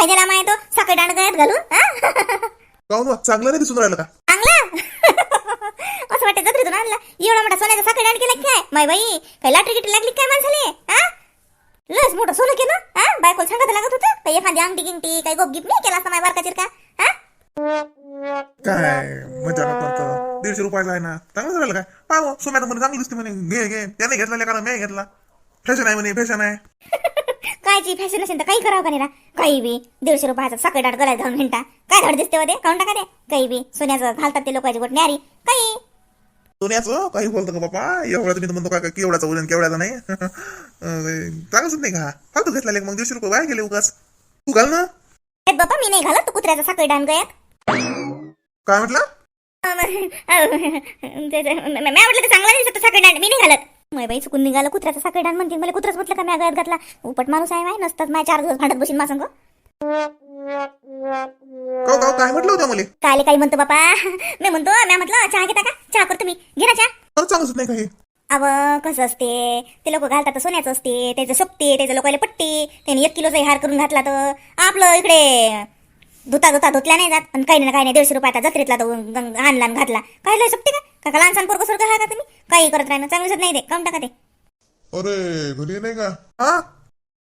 काय दिला माय तो. सकाळी दांड गळ्यात घालून हा? काहून चांगलं नाही दिसून राहिलं का? चांगला? असं वाटतं जत्रेतून आणला. एवढा मोठा सोन्याचा सकाळी दांड केला काय? माय बाई काय लाटरी गिटरी लागली काय माणसाले? हा? लस मोठं सोनं केलं हा? बायकोला सांगत लागत होतं काही एखादी अंगठी गिंगटी काही गोप गिफ्ट नाही केला असता माय बारकाचीर का? हा? काय? मजा करतो दीडशे रुपयाचा आहे ना. चांगलं झालं काय? पाहो सोम्यात म्हणे चांगली दिसते म्हणे. घे घे. त्याने घेतला कारण मी घेतला. फॅशन आहे म्हणे फॅशन आहे. कायची फॅशन असेल तर काही करावं का नाही रा काही बी. दीडशे रुपयाचा सकाळी दाट गळ्यात घालून घंटा काय धड दिसते होते काउंटा का ते काही बी. सोन्याचं घालतात ते लोकांची गोट न्यारी. काही. सोन्याचं? काही बोलतो का बापा? एवढा तुम्ही तर म्हणतो का केवढाचा वजन केवढाचा नाही? अं, चांगलंच नाही का? फालतू घेतला मग दीडशे रुपये बाहेर गेले उगाच. तू घाल ना. बाबा मी नाही घालत तू कुत्र्याचा सकाळी डान गळ्यात. काय म्हटलं? म- म्हटलं ते चांगलं नाही सकाळी डान मी नाही घालत. मग बाई चुकून निघालं कुत्र्याचा सकाळी डान म्हणते मला कुत्राच म्हटलं का मी गळ्यात घातला? उपट माणूस आहे माय नसतात माझ्या चार दिवस भांडत बसीन मा संग काव काय म्हटलं होतं मला? काले काही म्हणतो बापा. मी म्हणतो मी म्हटलं चहा घेता का? चहा करतो मी घे ना चहा. चांगलंच नाही काही अव कसं असते? ते लोक घालतात तर सोन्याचं असते त्याचं सोपते त्याचं लोकांना पट्टी त्याने एक किलोचा हार करून घातला तर आपलं इकडे धुता धुता धुतल्या नाही जात. आणि काही नाही काही नाही दीडशे रुपयाचा जत्रेतला तो आणला आणि घातला. काय लय सोपते का? का लहानसान पोरग सोरग हा का तुम्ही? काही करत राहणं चांगलंच नाही ते. काऊन टाका ते. अरे घरी नाही का? हा?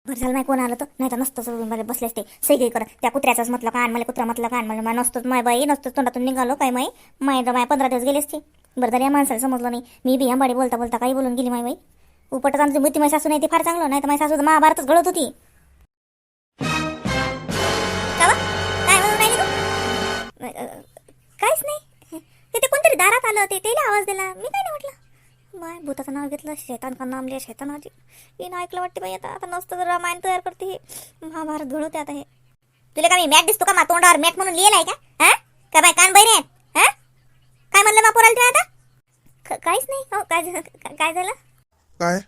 बरं झालं नाही कोण आलं तर? नाही तर नसतं मला बसले असते सैकी करत. त्या कुत्र्याचाच म्हटलं का मला कुत्रा म्हटलं का मला नसतोच माय बाई नसतोच तोंडातून निघालो काय माई माय तर माय पंधरा दिवस गेले असते बरं झालं या माणसाला समजलं नाही. मी बी आंबाडी बोलता बोलता काही बोलून गेली माय बाई. उपटच आमची मृत्यू माझी सासू नाही ते फार चांगलं नाही तर माझी सासू तर महाभारतच घडत होती. का काहीच नाही. दारात आलं ते त्याला आवाज दिला. मी काय नाही म्हटलं? बाय भूताचं नाव घेतलं शैतान का नाम लिया शैतानाची हिनं ऐकलं वाटते बाई आता आता नसतं जर रामायण तयार करते हे. महाभारत घडवते आता हे. तुला का मी मॅट दिसतो का मा तोंडावर? मॅट म्हणून लिहिलाय का? हा? का बाय कान बैरे हा? काय म्हणलं मा पोराला तुम्ही आता? काहीच नाही. हो काय काय झालं? काय?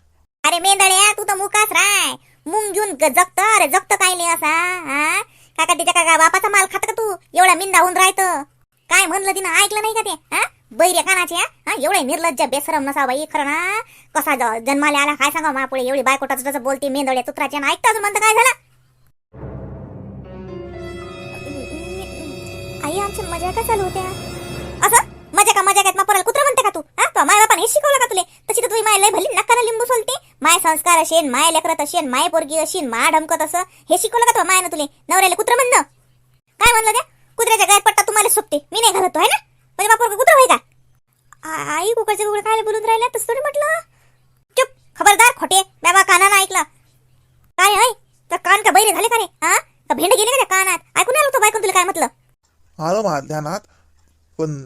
अरे मेंदळ्या तू तर मुकाच राय. मुंग घेऊन जगत अरे जगत काय नाही असा हा? काका तिच्या काका बापाचा माल खात का तू? एवढा मिंदा होऊन राहतं. काय म्हणलं तिनं? ऐकलं नाही का ते? हा? बैऱ्या कानाची हा? एवढे निर्लज्ज बेसरम नसा बाई खरं ना? कसा ज- जन्माला आला काय सांगा मापुळे? एवढी बायकोटा तसं बोलते मेंदळ्या तुत्राचे ना ऐकता अजून म्हणतं काय झालं? आई आमची मजा का चालू होत्या असं? मजा का मजा का परल कुत्रा म्हणते का तू? हा? तो माय बापाने हे शिकवलं का तुले? तशी तर तुम्ही माय लय भली नकारा लिंबू सोलते. माय संस्कार असेन माय लेकरत असेन माय पोरगी असेन माय ढमकत असं हे शिकवलं का तो मायनं तुले? नवऱ्याला कुत्र म्हणणं? काय म्हणलं त्या कुत्र्याच्या गायत पट्टा तुम्हाला सोपते मी नाही घालतो आहे ना? म्हणजे बापोर कुत्र होय का? आई कुकडचे कुकडे काय बोलून राहिल्या? तसं थोडी म्हटलं. चुप खबरदार खोटे. बाबा कानानं ऐकलं. काय होय तर कान का बैरे झाले का रे? हा? का भेंड गेले का कानात? ऐकून आलो तो बायकून तुला काय म्हटलं? आलं मा ध्यानात पण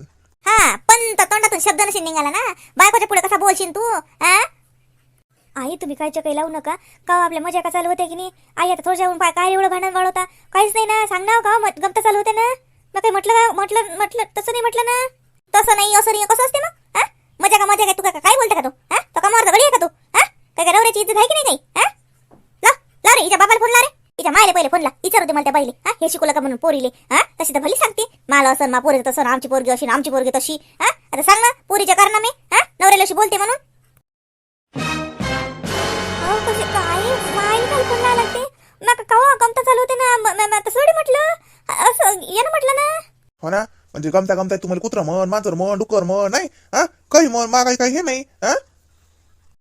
हा पण तर तोंडातून शब्द नशी निघाला ना. बायकोच्या पुढे कसा बोलशील तू? हा? आई तुम्ही कायच्या काही लावू नका. का आपल्या मजा का चालू होते की नाही? आई आता थोड्या पाय काय एवढं भांडण वाढवता? काहीच नाही ना. सांग ना का मग गमत चालू होते ना? मग काय म्हटलं का म्हटलं म्हटलं तसं नाही म्हटलं ना? तसं नाही असं नाही कसं असते मग? हा? मजा का मजा काय तू का काय बोलते का तू? हा? तो का मारता बडी आहे का तू? हा? काय काय नवऱ्याची इज्जत आहे की नाही काही? हा? ला रे हिच्या बाबाला फोन ला रे. हिच्या मायले पहिले फोनला विचारू दे मला त्या पहिले हा? हे शिकवलं का म्हणून पोरीले. हा? तशी तर भली सांगते. मला असं मा पोरी तसं आमची पोरगी अशी आमची पोरगी तशी. हा? आता सांग ना पोरीच्या कारण मी हा? नवऱ्याला अशी बोलते म्हणून. कशी काय? माईल काय फोन लागते मग कवा गमता चालू होते ना? तसं म्हटलं? असं यानं म्हटलं ना. हो ना? म्हणजे गमता गमता तुम्हाला कुत्रा म्हण मांजर म्हण डुकर म्हण नाही? हा? काही म्हण मा काही हे नाही हा?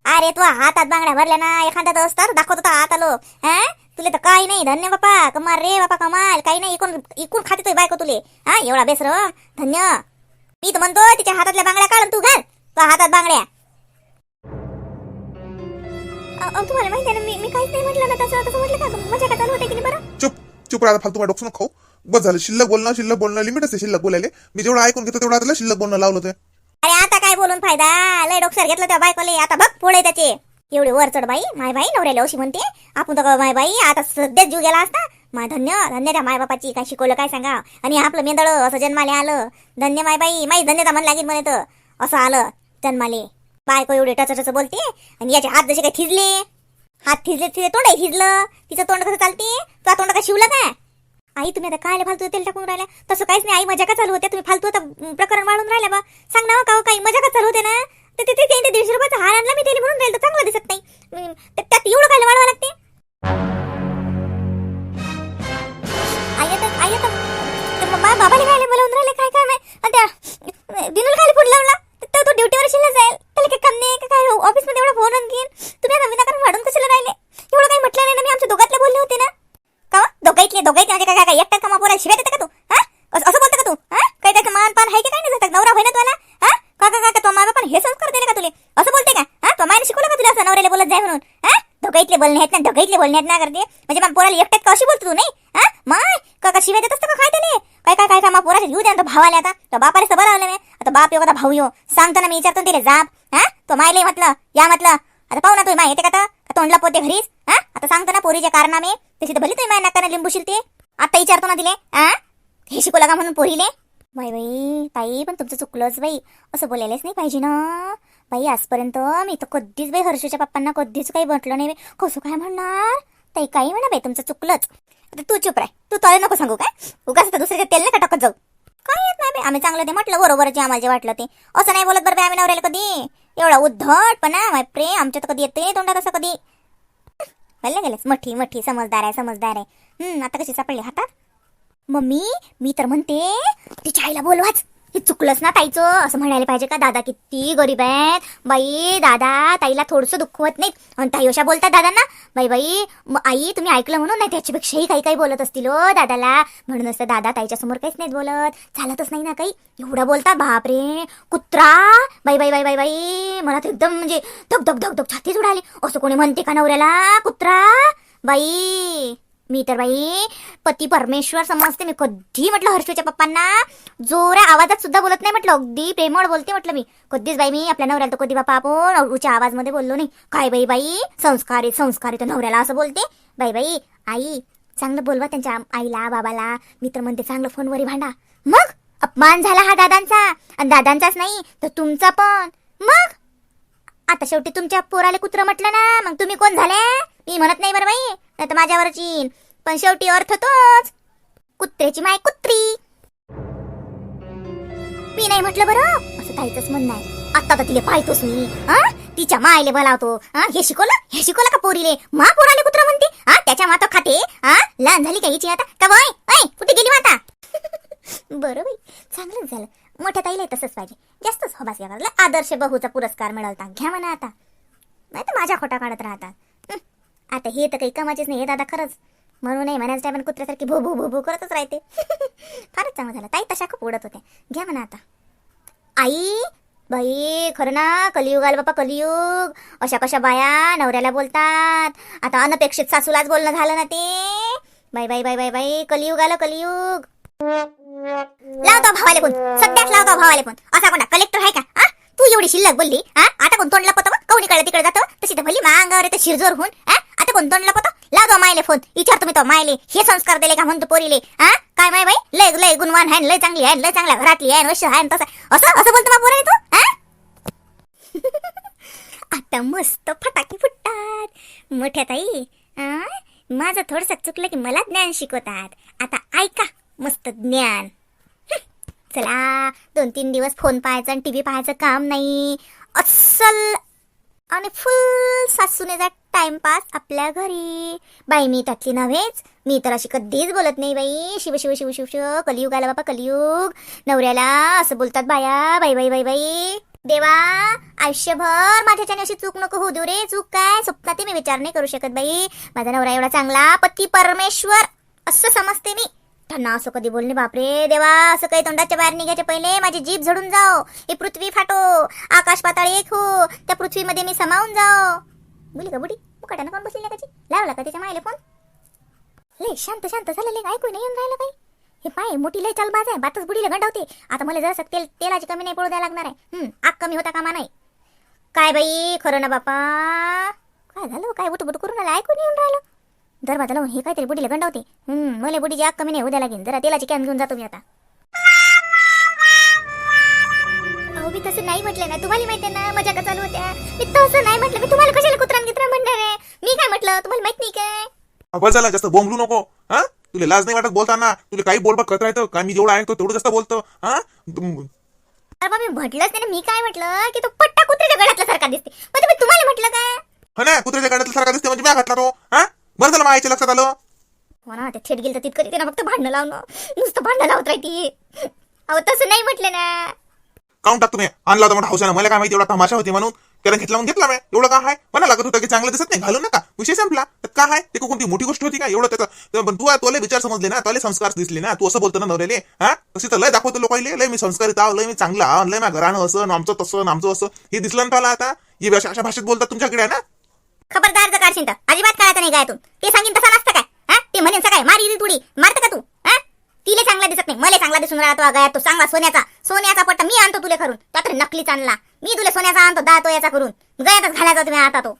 अरे तू हातात बांगड्या भरल्या ना एखाद्या दिवस तर दाखवत होता हात आलो हा? तुले तर काही नाही धन्य बापा कमाल रे बापा कमाल. काही नाही इकून इकून खाते तुझी बायको तुले. हा? एवढा बेसरम धन्य. मी तर म्हणतो तिच्या हातातल्या बांगड्या काढून तू घाल तो हातात बांगड्या. अ- अ, तुम्हाला माहिती आहे ना मी मी काहीच नाही म्हटलं ना तसं तसं म्हटलं का? मजा का चालू होते की नाही बरं? चुप चुप राहा फालतू डोकसून खाऊ. बस झालं. शिल्लक बोलणं शिल्लक बोलणं लिमिट असते शिल्लक बोलायले. मी जेवढं ऐकून घेतो तेवढं आता शिल्लक बोलणं लावलं ते अरे आता काय बोलून फायदा? लय डोक्सर घेतलं त्या बायकोले. आता बघ पुढे त्याचे. एवढी वर चढ बाई माय बाई नवऱ्याला अशी म्हणते. आपण तर माय बाई आता सध्याच जीव गेला असता. माय धन्य धन्य त्या माय बापाची. काय शिकवलं काय सांगा. आणि आपलं मेंदळ असं जन्माले आलं. धन्य माय बाई माई धन्यता मन लागेल म्हणे तर. असं आलं जन्माले. बायको एवढे टच टच बोलते. आणि याचे हात जसे काय थिजले. हात थिजले तिचे तोंडही थिजलं. तिचं तोंड कसं चालते? तुझा तोंड का शिवलं काय? आई तुम्ही आता काय फालतू तेल टाकून राहिल्या? तसं काहीच नाही. आई मजा का चालू होते. तुम्ही फालतू आता प्रकरण वाढून राहिल्या बा. सांग ना हो का हो, काही मजा का चालू होते ना? दोघाईतले बोलणे आहेत ना दोघाईतले बोलणे आहेत ना करते म्हणजे मग पोराला एकट्यात कशी बोलतो तू नाही? हा? माय का का शिवाय देत असतं का काय त्याने काय काय काय काय मग पोराचे घेऊ द्या तो भावाले आता. तो बापाला सबर आलं मी. आता बाप येऊ का भाऊ येऊ? सांगतो ना मी विचारतो तिला जाप हा? तो मायले म्हटलं या म्हटलं. आता पाहू ना तुम्ही माय येते का आता? तोंडला पोते घरीच? हा? आता सांगतो ना पोरीचे कारनामे. तशी तर भली तुम्ही माय नाकाने लिंबू शिलते आता विचारतो ना तिले हा? हे शिकू का म्हणून पोरीले. बाई बाई ताई पण तुमचं चुकलंच बाई. असं बोलायलाच नाही पाहिजे ना. बाई आजपर्यंत मी तर कधीच बाई हर्षच्या पप्पांना कधीच काही म्हटलं नाही. कसं काय म्हणणार? ताई काही म्हणा बाई तुमचं चुकलंच. आता तू चुप राय तू तळे नको सांगू काय उगाच तर दुसऱ्याच्या तेल नाही का टाकत जाऊ? काय येत नाही बाई? आम्ही चांगलं ते म्हटलं बरोबर जे आम्हाला जे वाटलं ते. असं नाही बोलत बरं बाई आम्ही नवऱ्याला कधी. एवढा उद्धटपणा माय प्रेम. आमच्या तर कधी येते तोंडात असं कधी. बोलले गेलेस. मठी मठी समजदार आहे समजदार आहे. हम्म आता कशी सापडली हातात? मम्मी मी तर म्हणते तिच्या आईला बोलवाच. हे चुकलंच ना ताईचं? असं म्हणायला पाहिजे का? दादा किती गरीब आहेत. बाई दादा ताईला थोडंसं दुःखवत नाही आणि ताई अशा बोलतात दादांना. बाई बाई आई तुम्ही ऐकलं म्हणून नाही त्याच्यापेक्षाही काही काही बोलत असतील हो दादाला. म्हणून असतं दादा ताईच्या समोर काहीच नाहीत बोलत. चालतच नाही ना काही. एवढं बोलतात बापरे! कुत्रा! बाई बाई बाई बाई बाई मला तर एकदम म्हणजे धक धक धक धक छातीच उडाली. असं कोणी म्हणते का नवऱ्याला? कुत्रा! बाई! मी तर बाई पती परमेश्वर समजते. मी कधी म्हटलं हर्षूच्या पप्पांना? जोरा आवाजात सुद्धा बोलत नाही म्हटलं. अगदी प्रेमळ बोलते म्हटलं मी. कधीच बाई मी आपल्या नवऱ्याला तर कधी बापा आपण उच्या आवाजमध्ये बोललो नाही. काय बाई बाई? संस्कारी संस्कार तर नवऱ्याला असं बोलते. बाई बाई आई चांगलं बोलवा त्यांच्या आईला बाबाला. मी तर म्हणते चांगलं फोनवरी भांडा. मग? अपमान झाला हा दादांचा. आणि दादांचाच नाही तर तुमचा पण. मग? आता शेवटी तुमच्या पोराले कुत्र म्हटलं ना मग तुम्ही कोण झाले? मी म्हणत नाही बरं बाई नाही तर माझ्यावरच येईन. पण शेवटी अर्थ तोच. कुत्र्याची माय कुत्री. मी नाही म्हटलं बरं? असं ताईचंच म्हणणं आहे. आता तर तिले पाहतोच मी. हा? तिच्या मायले बोलावतो. हा? हे शिकवलं? हे शिकवलं का पोरीले? मा पोराले कुत्र म्हणते? हा? त्याच्या मातो खाते? हा? लहान झाली का हिची आता? का बाय कुठे गेली माता? बरं बाई चांगलंच झालं. मोठ्या ताईला तसंच पाहिजे. जास्तच हबास या आदर्श बहूचा पुरस्कार मिळवता. घ्या म्हणा आता. नाही तर माझ्या खोटा काढत राहतात आता हे तर काही कमाचीच नाही हे दादा खरंच. म्हणून नाही म्हणायचं टायमान कुत्र्यासारखी भू भू भू भू करतच राहते. फारच चांगलं झालं. ताई तशा खूप उडत होत्या. घ्या म्हणा आता. आई बाई खरं ना कलियुग आलं बापा कलियुग. अशा कशा बाया नवऱ्याला बोलतात. आता अनपेक्षित सासूलाच बोलणं झालं ना ते. बाई बाई बाई बाई बाई कलियुग आलं कलियुग. लावतो भावाले फोन. सध्याच लावतो भावाले फोन. असा कोणा कलेक्टर आहे का? आ तू एवढी शिल्लक बोलली हा? आता कोण तोंडला पतो कोणी कळलं तिकडे जातो? तशी तर भली मांगावर येते शिरजोर होऊन आता कोण तोंडला पतो लावतो मायले फोन. विचारतो तुम्ही तो मायले. हे संस्कार दिले का म्हणतो पोरीले हा? काय माय बाई? लय लय गुणवान आहे लय चांगली आहे लय चांगल्या घरातली आहे वश्य आहे तसं असं असं बोलतो मा पोरा तू हा? आता मस्त फटाके फुटतात. मोठ्या ताई आ? माझं थोडस चुकलं की मला ज्ञान शिकवतात. आता ऐका मस्त ज्ञान. चला दोन तीन दिवस फोन पाहायचा आणि टीव्ही पाहायचं काम नाही. अस्सल. आणि फुल सासूनेचा टाइमपास आपल्या घरी. बाई मी त्यातली नव्हेच. मी तर अशी कधीच बोलत नाही बाई. शिव शिव शिव शिव शिव. कलियुग आला बाबा कलियुग. नवऱ्याला असं बोलतात बाया. बाई बाई बाई बाई. देवा आयुष्यभर माझ्याच्याने अशी चूक नको होऊ देऊ रे. चूक काय? स्वप्नात मी विचार नाही करू शकत बाई. माझा नवरा एवढा चांगला पती परमेश्वर असं समजते मी. त्यांना असं कधी बोलणे बापरे देवा असं काही तोंडाच्या बाहेर निघायच्या पहिले माझी जीभ झडून जाओ ही पृथ्वी फाटो आकाश पाताळ एक हो त्या पृथ्वीमध्ये मी समावून जाओ. बोली का बुडी मुकाट्यानं कोण बसली नाही लावला का त्याच्या मायला फोन? ले शांत शांत झालं लेख ऐकू नाही येऊन राहिलं काही. हे पाय मोठी लय चालबाज आहे बातच बुडीला गंडावते. आता मला जरा तेल तेलाची कमी नाही पडू द्यायला लागणार आहे. आग कमी होता कामा नाही. काय बाई खरं ना बापा? काय झालं? काय उठबुट करून आलं? ऐकून येऊन राहिलं. दरवाजा लावून हे काहीतरी बुडीला गंडावते. हम्म मला बुडीची आग कमी नाही उद्या लागेल जरा तेलाची कॅन घेऊन जातो मी आता. अहो मी तसं नाही म्हटलं ना. तुम्हाला माहिती ना मजा का चालू होत्या. मी तसं नाही म्हटलं. मी तुम्हाला कशाला कुत्रा गित्रा म्हणणार आहे? मी काय म्हटलं? तुम्हाला माहीत नाही काय? झाला. जास्त बोंबलू नको. हा? तुला लाज नाही वाटत बोलताना? तुला काही बोलबा करता येतं? का मी जेवढं ऐकतो तेवढं जास्त बोलतो. हा? अरे बा मी म्हटलंच नाही ना. मी काय म्हटलं? की तो पट्टा कुत्र्याच्या गळ्यातला सारखा दिसते. म्हणजे मी तुम्हाला म्हटलं काय? हा ना कुत्र्याच्या सारखा दिसते. म्हणजे मी घातला तो. हा? बरं झालं माझ्या लक्षात आलं? हो ना ते थेट गेलं तर तिथे ना फक्त भांडणं लावणं. नुसतं भांडणं लावत राहते. अहो तसं नाही म्हटलं ना. काऊन टाकतो मी? आणला होता म्हणून हौसानं मला काय माहिती एवढा तमाशा होती म्हणून. त्याला घेतला मग घेतला मी. एवढं काय आहे म्हणा लागत होतं की चांगलं दिसत नाही. घालू नका. विषय संपला. तर काय आहे ते कोणती मोठी गोष्ट होती का? एवढं त्याचं. पण तू तुला विचार समजले ना. तुला संस्कार दिसले ना. तू असं बोलतो ना नवऱ्याले. हा? तशी तर लय दाखवतो लोकांना लय मी संस्कारित आहो. लय मी चांगला आहो. लय माझ्या घरानं असं आमचं तसं आमचं असं. हे दिसलं ना तुला आता? ही अशा भाषेत बोलतात तुमच्याकडे ना? खबरदार जर काढशील तर. अजिबात काढायचं नाही गायतून. ते सांगेन तसं नसतं काय? हा? ते म्हणेन काय मारी री तुडी मारतं का तू? हा? तिले चांगला दिसत नाही. मला चांगला दिसून राहतो गाय तो चांगला सोन्याचा. सोन्याचा पट्टा मी आणतो तुले करून तो तर नकलीच आणला मी तुला सोन्याचा आणतो दहा तोयाचा करून. गयातच घालायचा तुम्ही आता तो.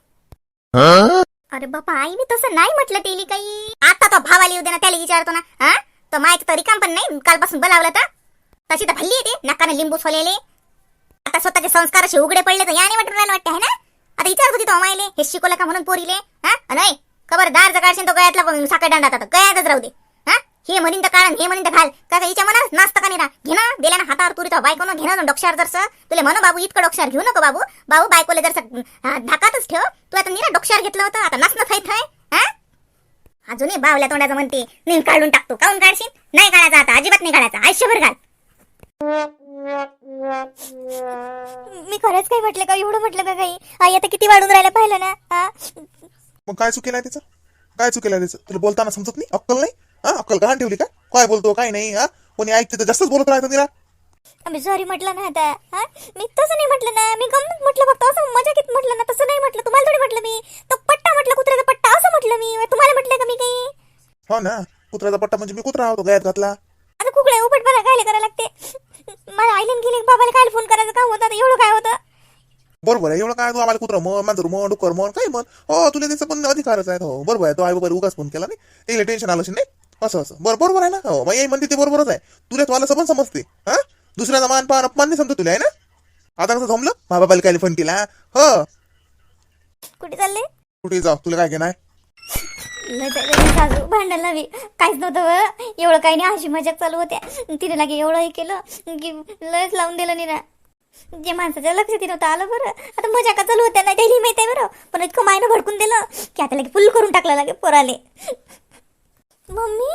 अरे बापा आई मी तसं नाही म्हटलं तेली काही. आता तो भावाला येऊ दे ना त्याला विचारतो ना. हा? तो माहिती तरी काम पण नाही कालपासून बोलावलं तर. तशी तर भल्ली येते नाकाने लिंबू सोलेले. आता स्वतःचे संस्कार असे उघडे पडले तर याने वाटून राहिलं वाटतं आहे ना? आता विचारत होती तो मायले हे शिकवलं का म्हणून पोरीले? हा? नाही खबरदार जर तो गळ्यातला पण साखर दांडा आता गळ्यातच राहू दे. हा? हे म्हणीन तर कारण हे म्हणीन तर घाल. का हिच्या मनात नाचतं का नाही घे ना दिल्या ना हातावर तुरी तो बायको घेणं ना डोक्षार जरसं. तुला म्हणू बाबू इतकं डोक्षार घेऊ नको बाबू. बाबू बायकोले जरसं धाकातच ठेव. तू आता निरा डोक्षार घेतलं होतं आता नाचणं खाईत आहे हा? अजूनही बावल्या तोंडाचं म्हणते नेम काढून टाकतो. काऊन काढशील? नाही काढायचा आता अजिबात नाही काढायचा. आयुष्यभर घाल. मी खरंच काही म्हटलं का? एवढं म्हटलं का काही? आई आता किती वाढून राहिला पाहिलं ना? हा? मग काय चुकेलं त्याचं? काय चुकेलं त्याचं? तुला बोलताना समजत नाही? अक्कल नाही? हा? अक्कल गहाण ठेवली का? काय बोलतो काय नाही? हा? कोणी ऐकते तर जास्तच बोलत राहतं तिला. मी सॉरी म्हटलं ना आता. हा? मी तसं नाही म्हटलं ना. मी गमत म्हटलं फक्त. असं मजाकीत म्हटलं ना. तसं नाही म्हटलं. तुम्हाला थोडी म्हटलं मी. तो पट्टा म्हटलं कुत्र्याचा पट्टा. असं म्हटलं मी. तुम्हाला म्हटलं का मी काही? हो ना. कुत्र्याचा पट्टा म्हणजे मी कुत्रा होतो गयात घातला. आता कुकडे उपट मला काय करायला लागते. मला आईलन गेले बाबाला काय फोन करायचं? काम होतं एवढं काय होतं? बरोबर आहे एवढं काय? तू आम्हाला कुत्रा म्हण मांजर म्हण डुक्कर म्हण काय म्हण. हो तुला त्याचा पण अधिकारच आहे. हो बरोबर आहे. तो आई बाबा उगाच फोन केला नाही. त्याला टेन्शन आलं नाही? असं असं. बरं बरोबर आहे ना? हो मग आई म्हणते ते बरोबरच आहे. तुला तुम्हाला सबन समजते. हा? दुसऱ्याचा मान पान अपमान नाही समजतो तुला आहे ना? आता कसं जमलं मा बाबाला काय फोन केला? हो. कुठे चालले? कुठे जाऊ? तुला काय घेणार सासू भांडायला लावी. काहीच नव्हतं एवढं काही नाही. अशी मजाक चालू होत्या. तिने लागे एवढं हे केलं की लयच लावून दिलं निरा. जे माणसाच्या लक्षात येत नव्हतं आलं बरं. आता मजाका चालू होत्या. नाही त्याला माहिती आहे बरं. पण इतकं मायनं भडकून दिलं की आता लगे फुल करून टाकलं लागे पोराले. मम्मी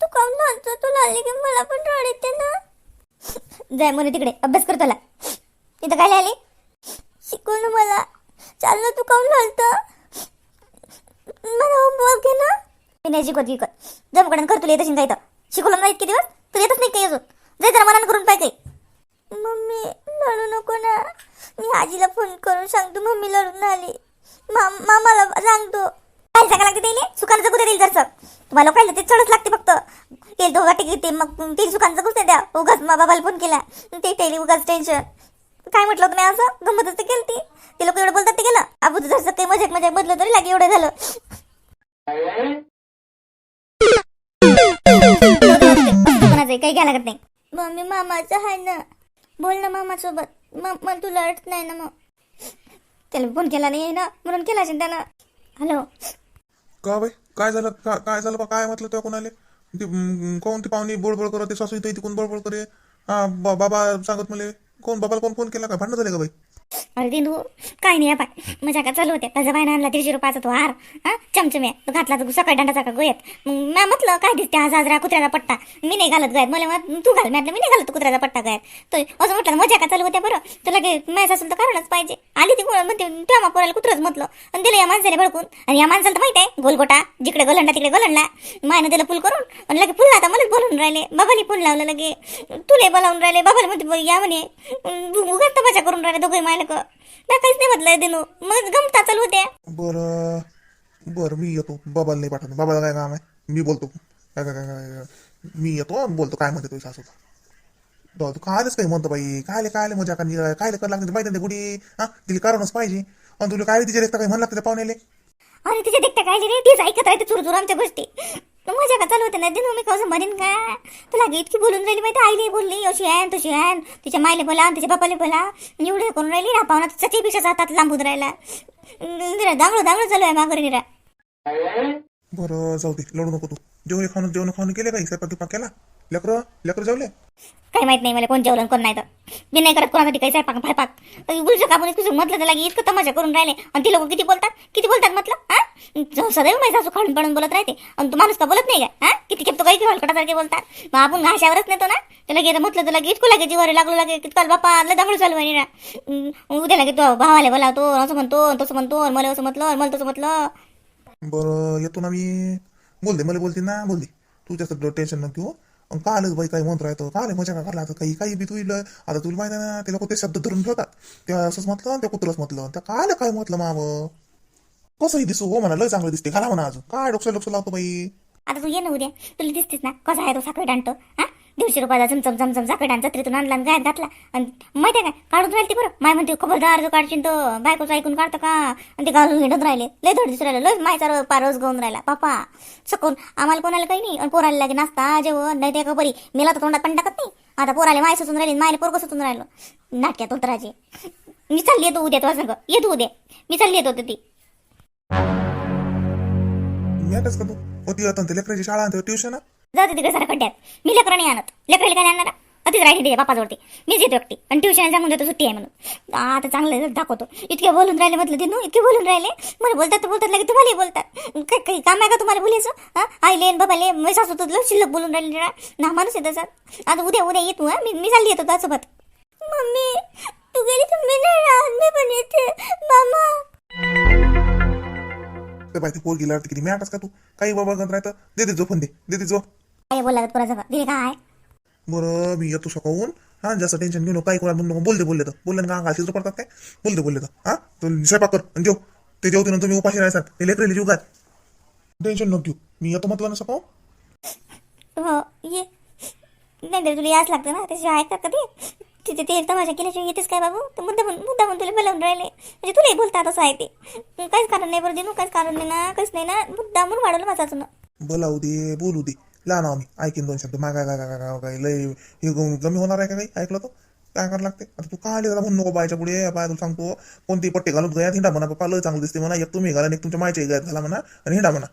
तू काऊन लावतो? तू लागली की मला पण रड येते ना? जाय म्हणे तिकडे. अभ्यास करतो इथं काय आली शिकव मला. चाललं तू काऊन लावतं. मला होमवर्क केला ना. मी नाही शिकवत विकत. जमकडून कर तुला येतच काही जायचं शिकवलं नाही इतके दिवस? तुला येतच नाही काही अजून? जाय जरा मनानं करून पाहिजे मम्मी लढू नको ना. मी आजीला फोन करून सांगतो मम्मी लढून आली. मामाला सांगतो. काय सांगा लागते त्याला? सुखानं जगू देईल जरसं. तुम्हाला लोकांना ते चढच लागते फक्त. ते तो वाटे घेते मग ते सुखानं जगूच नाही द्या. उगाच मा बाबाला फोन केला. ते त्याला उगाच टेन्शन काय म्हटलं तुम्ही असं? गंमतच असते केलं ती ते लोक एवढं बोलतात ते केलं आपण जसं काही मजाक मजाक बदलं तरी लागे एवढं झालं. काही घ्यायला लागत नाही. मम्मी मामाचं आहे ना. बोल ना मामासोबत. मग तुला अडत नाही ना मग. त्याला फोन केला नाही ना म्हणून केला असेल त्यानं. हॅलो. का बाई? काय झालं? का- काय झालं बा? काय म्हटलं तेव्हा कोणाले? ते कोण ती पाहुणी बोळबोळ करत ते सासू इथे कोण बोळबोळ करे हा बा- बाबा सांगत मला कोण बाबाला कोण फोन केला का? भांडण झाले का बाई? अरे दिनू काय नाही पाय मजा का चालू होत्या. त्याचा बायना आणला दीडशे रुपयाचा तो हार. हा? चमचम्या तो घातला तो सकाळी दांडाचा का गोयात मग मी म्हटलं काय दिसते हा साजरा कुत्र्याचा पट्टा? मी नाही घालत गयात. मला तू घाल. म्हटलं मी नाही घालत कुत्र्याचा पट्टा गयात. तो असं म्हटलं मजा का चालू होत्या बरं. तुला लगे मॅच असेल तर कारणच पाहिजे. आली ती म्हणते तेव्हा पोराला कुत्रच म्हटलं. आणि दिलं या माणसाला भडकून. आणि या माणसाला तर माहीत आहे गोलगोटा जिकडे गोलंडा तिकडे गोलंडला. मायनं दिलं फुल करून आणि लगे फुल आता मलाच बोलून राहिले. बाबाली फोन लावलं लगे. तुले बोलावून राहिले. बाबाला म्हणते या म्हणे. उगाच तपाशा करून राहिले दोघे नाही काहीच नाही म्हटलं दिनू. मग गमता चालू होत्या. बरं बरं मी येतो. बाबाला नाही पाठवतो बाबाला काय काम आहे? मी बोलतो. काय काय काय काय मी येतो बोलतो. काय म्हणते तुझ्या सासूचा तो तू कायच काही म्हणतो बाई. कायले कायले मजा का कायले कर लागते माहिती नाही कुठे हा? तिला कारणच पाहिजे. आणि तुला काय तिच्या देखता काही म्हणलं लागतं पाहुण्याले? अरे तिच्या देखता काय रे? तीच ऐकत राहते चुरू चुरू आमच्या गोष्टी. मजा का चालू होते ना. दिन मी कसं म्हणेन का? तुला इतकी बोलून राहिली माहिती आईले बोलली अशी आहे तशी आहे तिच्या मायले बोला तिच्या बापाले बोला. एवढे करून राहिली ना पाहुणा चचीपेक्षा हातात लांबून राहिला. निरा दांगळ चालू आहे मागं निरा. बरं जाऊ दे. लढू नको तू. जेवण खाऊन जेवण खाऊन केले काही स्वयंपाक गिपाक केला? लेकरं लेकरं जेवले? काही माहीत नाही मला कोण जेवलं कोण नाही तर. मी नाही करत कोणासाठी काही स्वयंपाक फायपाक उलट कापून इतकं म्हटलं तर लागे इतकं तमाशा करून राहिले. आणि ती लोक किती बोलतात? किती बोलतात म्हटलं? हा? सदैव माझी सासू खाडून पडून बोलत राहते. आणि तू माणूस का बोलत नाही का हा? किती खेप तो काही हलकटासारखे बोलतात. मग आपण घाशावरच नेतो ना? त्याला गेलं म्हटलं तुला इतकू लागे जीवावर लागलो लागे कितकाल बापा लय दांगडू चालू आहे उद्या लागे तो भावाला बोलावतो असं म्हणतो तसं म्हणतो आणि मला असं म्हटलं मला तसं म्हटलं. बरं येतो ना मी. बोल दे मला बोलते ना बोल दे. तू जास्त टेन्शन नको घेऊ का आलं बाई काही म्हणत राहतो? का आलं मजा का करला काही काही बी तू इलं आता तुला माहिती ना ते लोक ते शब्द धरून ठेवतात. त्या असंच म्हटलं त्या कुत्रच म्हटलं त्या काल आलं काय म्हटलं माव? कसंही दिसू हो म्हणा लय चांगलं दिसते घाला म्हणा अजून. काय डोक्या डोक्या लावतो बाई? आता तू ये ना उद्या. तुला दिसतेस ना? कसा आहे तो साखर आणतो हा? दीडशे रुपयाचा चमचम चमचम साखर त्रितून जत्रेतून आणला आणि गायत घातला. आणि माहिती आहे का? काढून राहिली बरं. माय म्हणते खबरदार जो काढशील तर बायकोचं ऐकून काढतं का? आणि ते घालून हिंडत राहिले. लय धड दिसून राहिलं. लय मायचा पारस गाऊन राहिला. पापा सकून आम्हाला कोणाला काही नाही. आणि पोराला लागे नाश्ता जेवण नाही ते का बरी मेला तर तोंडात पण टाकत नाही. आता पोराला माय सुचून राहिली मायला पोरग सुचून राहिलं. नाटक्यात उतरायचे. मी चालली येतो उद्या तुला सांग. येतो उद्या. मी चालली येतो ती मी आताच का तू? होती आता ते लेकराची शाळा ट्युशन जाऊ दे तिकडे सारा खड्ड्यात. मी लेकरं नाही आणत. लेकरं काय आणणार? अतिच राहिली तिच्या बापाजवळती. मीच येतो एकटी. आणि ट्युशन सांगून देतो सुट्टी आहे म्हणून. आता चांगलं दाखवतो. इतके बोलून राहिले म्हटलं दिनू इतके बोलून राहिले. मला बोलतात तर बोलतात लगे तुम्हालाही बोलतात. काय काही काम आहे का तुम्हाला बोलायचं? आई लेन बाबा ले मी सासू तुझं शिल्लक बोलून राहिले ना. ना माणूस येतं सर. आता उद्या उद्या येतो मी मी चालली येतो त्यासोबत मम्मी तू गेली तर मी नाही राहत. मी पण येते. मामा. बाई ते पोर गेला किती? मी आताच का तू? काही बाबा गंत राहतं? दे दे जो पण दे दे दे काय बोलला पोराचं दिले काय? बरं मी येतो सकाळून. हा जास्त टेन्शन घेऊ नको काही कोणा म्हणून बोल दे बोलले तर बोलले ना का अंगाशी पडतात काय? बोल दे बोलले तर. हा? तू स्वयंपाक कर आणि जेव. ते जेवते ना तुम्ही उपाशी राहायचा ते लेकरेले जीव काय टेन्शन नको घेऊ. मी येतो म्हटलं ना सकाळ हो ये. नाही तर तुला याच लागतं ना. त्याशिवाय ऐकतात का ते? तिथे ते तमाशा केल्याशिवाय येतेच काय बाबू? तर मुद्दा म्हणून मुद्दा म्हणून तुला बोलावून राहिले. म्हणजे तुलाही बोलतात असं आहे ते. काहीच कारण नाही बरं देणू काहीच कारण नाही ना काहीच नाही ना. मुद्दा म्हणून वाढवलं माझं ना बोलावू दे बोलू दे. ला ना आम्ही ऐकीन दोन शब्द मागा काय काय काय काय लय हे कमी होणार आहे का काही ऐकलं तर. काय करायला लागते? आता तू काय आले? म्हणून नको बायच्या पुढे. बाय तुला सांगतो. कोणती पट्टे घालून गया हिंडा म्हणा पप्पा लय चांगलं दिसते म्हणा. एक तुम्ही घाला एक तुमच्या मायचे गयात घाला म्हणा आणि हिंडा म्हणा.